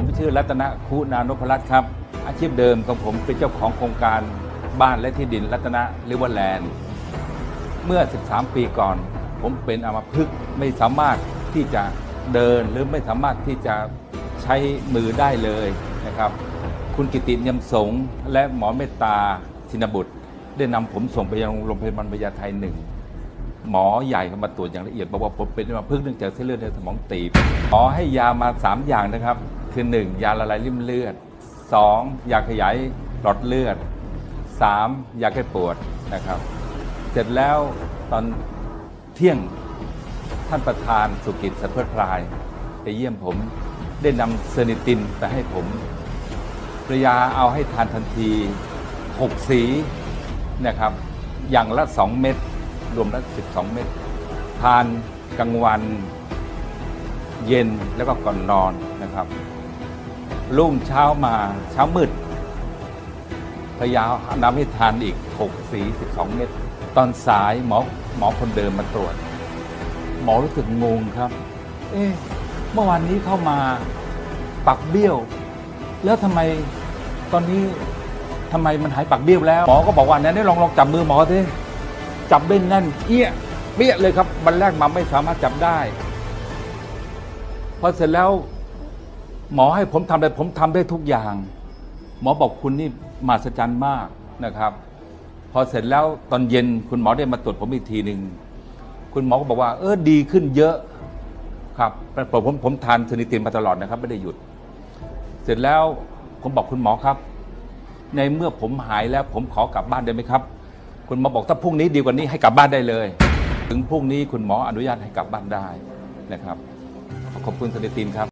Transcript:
ผมชื่อรัตนคุณานพรัตน์ครับ อาชีพเดิมของผมเป็นเจ้าของโครงการบ้านและที่ดินรัตนริเวอร์แลนด์เมื่อ 13 ปีก่อน ผมเป็นอัมพฤกษ์ไม่สามารถที่จะเดินหรือไม่สามารถที่จะใช้มือได้เลยนะครับ คุณกิติเนียมสงและหมอเมตตาชินบุตร ได้นำผมส่งไปยังโรงพยาบาลพญาไทหนึ่งหมอใหญ่เข้ามาตรวจอย่างละเอียดบอกว่าผมเป็นอัมพฤกษ์เนื่องจากเส้นเลือดในสมองตีบหมอให้ยามา 3 อย่างนะครับ คือ 1 ยาละลายริ่มเลือด 2 ยาขยายหลอดเลือด 3 ยาแก้ปวดนะครับ เสร็จแล้วตอนเที่ยงท่านประธานสุกิจสัพเพิดพลายไปเยี่ยมผมได้นำเซนิตินไปให้ผมภรยาเอาให้ทานทันที 6 สีนะครับ อย่างละ 2 เม็ดรวมล้ว12 เม็ดทานกลางวัน เย็นแล้วก็ก่อนนอนนะครับ รุ่งเช้ามาเช้ามืดพยายามนำให้ทานอีก 6 สี 12 เม็ดตอนสายหมอหมอคนเดิมมาตรวจ หมอรู้สึกงงครับ เอ๊ะเมื่อวานนี้เข้ามาปักเบี้ยว แล้วทำไมตอนนี้ทำไมมันหายปักเบี้ยวแล้ว หมอก็บอกว่าเนี่ยลองลองจับมือหมอสิจับเบ้นแน่นเอี้ยเปี้ยเลยครับวันแรกมาไม่สามารถจับได้พอเสร็จแล้ว หมอให้ผมทำอะไรผมทำได้ทุกอย่าง หมอบอกคุณนี่มหัศจรรย์มากนะครับ พอเสร็จแล้วตอนเย็นคุณหมอได้มาตรวจผมอีกทีหนึ่งคุณหมอก็บอกว่า เออดีขึ้นเยอะครับผมผมผมทานซนิตินมาตลอดนะครับ ไม่ได้หยุด เสร็จแล้วผมบอกคุณหมอครับ ในเมื่อผมหายแล้วผมขอกลับบ้านได้ไหมครับ คุณหมอบอกถ้าพรุ่งนี้ดีกว่านี้ให้กลับบ้านได้เลย ถึงพรุ่งนี้คุณหมออนุญาตให้กลับบ้านได้นะครับ ขอบคุณสนิตินครับ